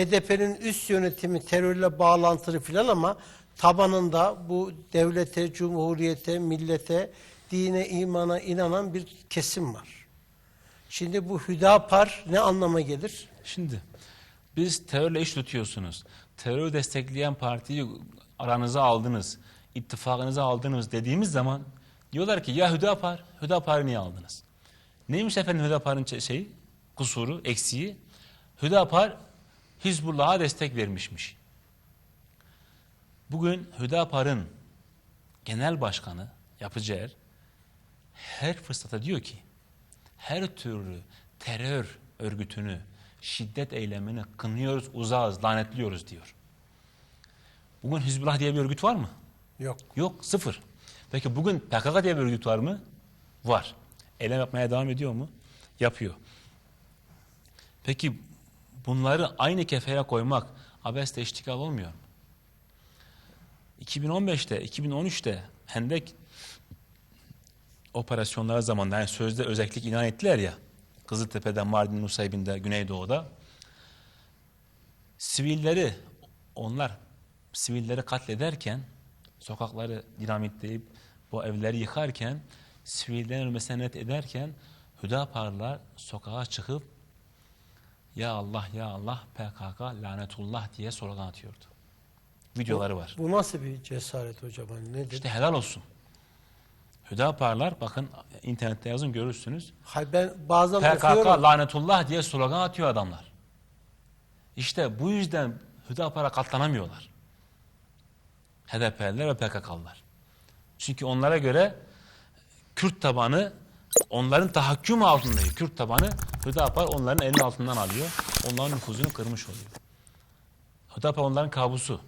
HDP'nin üst yönetimi terörle bağlantılı filan ama tabanında bu devlete, cumhuriyete, millete, dine, imana inanan bir kesim var. Şimdi bu Hüdapar ne anlama gelir? Şimdi biz terörle iş tutuyorsunuz. Terörü destekleyen partiyi aranıza aldınız. ittifakınıza aldınız dediğimiz zaman diyorlar ki ya Hüdapar, Hüdapar'ı niye aldınız? Neymiş efendim Hüdapar'ın şeyi, kusuru, eksiği? Hüdapar Hizbullah'a destek vermişmiş. Bugün Hüdapar'ın genel başkanı Yapıcı Er her fırsatta diyor ki her türlü terör örgütünü, şiddet eylemini kınıyoruz, uzağız, lanetliyoruz diyor. Bugün Hizbullah diye bir örgüt var mı? Yok. Yok, sıfır. Peki bugün PKK diye bir örgüt var mı? Var. Eylem yapmaya devam ediyor mu? Yapıyor. Peki bunları aynı kefeye koymak abesle iştikal olmuyor mu? 2015'te, 2013'te Hendek operasyonları zamanında yani sözde özellik ilan ettiler ya Kızıltepe'de, Mardin, Nusaybin'de, Güneydoğu'da sivilleri onlar sivilleri katlederken sokakları dinamitleyip bu evleri yıkarken sivillerin ölmesine net ederken Hüdaparlar sokağa çıkıp ya Allah ya Allah PKK lanetullah diye slogan atıyordu. Videoları var. Bu nasıl bir cesaret hocam? Hani nedir? İşte helal olsun. Hüdaparlar bakın internette yazın görürsünüz. Hayır ben bazen PKK okuyorum. lanetullah diye slogan atıyor adamlar. İşte bu yüzden Hüdapar'a katlanamıyorlar. HDP'liler ve PKK'lılar. Çünkü onlara göre Kürt tabanı onların tahakküm altındaki Kürt tabanı Hüdapar onların elinin altından alıyor. Onların nüfuzunu kırmış oluyor. Hüdapar onların kabusu.